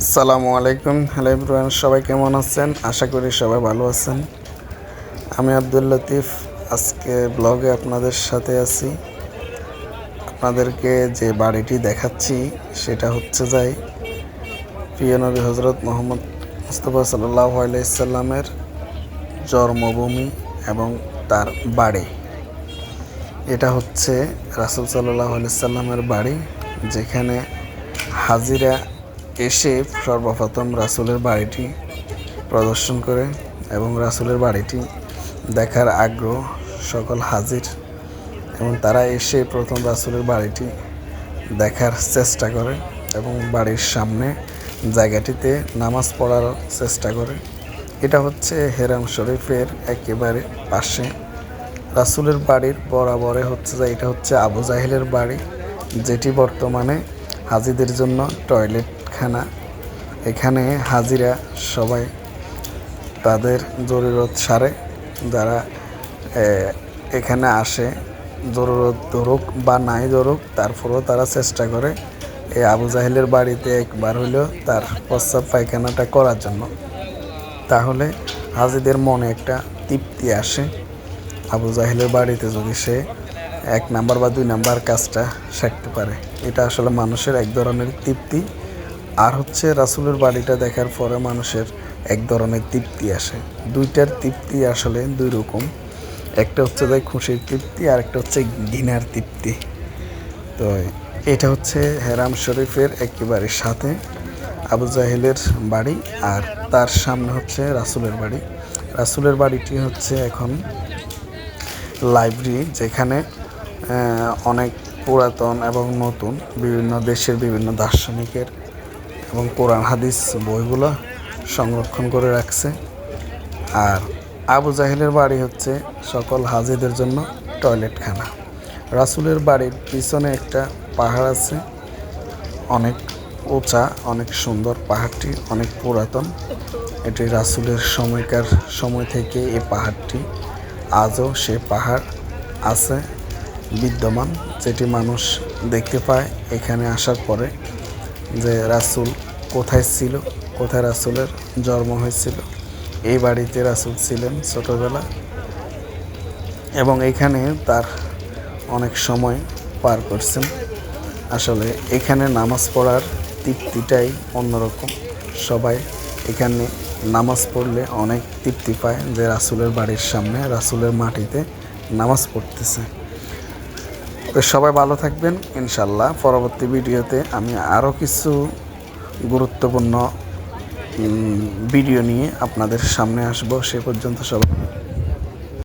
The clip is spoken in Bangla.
আসসালামু আলাইকুম। হ্যালো এভরিওয়ান, সবাই কেমন আছেন? আশা করি সবাই ভালো আছেন। আমি আব্দুল লতিফ, আজকে ব্লগে আপনাদের সাথে আছি। আপনাদেরকে যে বাড়িটি দেখাচ্ছি, সেটা হচ্ছে যাই প্রিয় নবী হজরত মোহাম্মদ মুস্তফা সাল্লাহ আলাইসাল্লামের জন্মভূমি এবং তার বাড়ি। এটা হচ্ছে রাসুল সাল্লাহ আলাইসাল্লামের বাড়ি, যেখানে হাজিরা এসে সর্বপ্রথম রাসুলের বাড়িটি প্রদর্শন করে এবং রাসুলের বাড়িটি দেখার আগ্রহ সকল হাজির এবং তারা এসে প্রথম রাসুলের বাড়িটি দেখার চেষ্টা করে এবং বাড়ির সামনে জায়গাটিতে নামাজ পড়ার চেষ্টা করে। এটা হচ্ছে হেরাম শরীফের একেবারে পাশে। রাসুলের বাড়ির বরাবরে হচ্ছে যে এটা হচ্ছে আবু জাহেলের বাড়ি, যেটি বর্তমানে হাজিদের জন্য টয়লেটখানা এখানে হাজিরা সবাই তাদের জরুরত সারে। যারা এখানে আসে, জরুরত ধরুক বা নাই ধরুক তারপরেও তারা চেষ্টা করে। এই আবু জাহেলের বাড়িতে একবার হলেও তার প্রস্তাব পায়খানাটা করার জন্য। তাহলে হাজিদের মনে একটা তৃপ্তি আসে। আবু জাহেলের বাড়িতে যদি সে এক নাম্বার বা দুই নাম্বার কাজটা সারতে পারে, এটা আসলে মানুষের এক ধরনের তৃপ্তি। আর হচ্ছে রাসুলের বাড়িটা দেখার পরে মানুষের এক ধরনের তৃপ্তি আসে। দুইটার তৃপ্তি আসলে দুই রকম। একটা হচ্ছে যে খুশির তৃপ্তি, আর একটা হচ্ছে ঘৃণার তৃপ্তি। তো এটা হচ্ছে হেরাম শরীফের একেবারে সাথে আবু জাহেলের বাড়ি, আর তার সামনে হচ্ছে রাসুলের বাড়ি। রাসুলের বাড়িটি হচ্ছে এখন লাইব্রেরি, যেখানে অনেক পুরাতন এবং নতুন বিভিন্ন দেশের বিভিন্ন দার্শনিকের এবং কোরআন, হাদিস, বইগুলো সংরক্ষণ করে রাখছে। আর আবু জাহেলের বাড়ি হচ্ছে সকল হাজিদের জন্য টয়লেটখানা। রাসুলের বাড়ির পিছনে একটা পাহাড় আছে। অনেক উঁচা, অনেক সুন্দর পাহাড়টি, অনেক পুরাতন। এটি রাসুলের সময়কার সময় থেকে এই পাহাড়টি। আজও সে পাহাড় আছে, বিদ্যমান। যেটি মানুষ দেখতে পায় এখানে আসার পরে। যে রাসুল কোথায় ছিল, কোথায় রাসুলের জন্ম হয়েছিল। এই বাড়িতে রাসুল ছিলেন ছোটোবেলা। এবং এখানে তার অনেক সময় পার করছেন। আসলে এখানে নামাজ পড়ার তৃপ্তিটাই অন্যরকম। সবাই এখানে নামাজ পড়লে অনেক তৃপ্তি পায় যে রাসুলের বাড়ির সামনে, রাসুলের মাটিতে নামাজ পড়তেছে। তো সবাই ভালো থাকবেন ইনশাল্লাহ পরবর্তী ভিডিওতে আমি আরও কিছু গুরুত্বপূর্ণ ভিডিও নিয়ে আপনাদের সামনে আসব। সে পর্যন্ত সবাই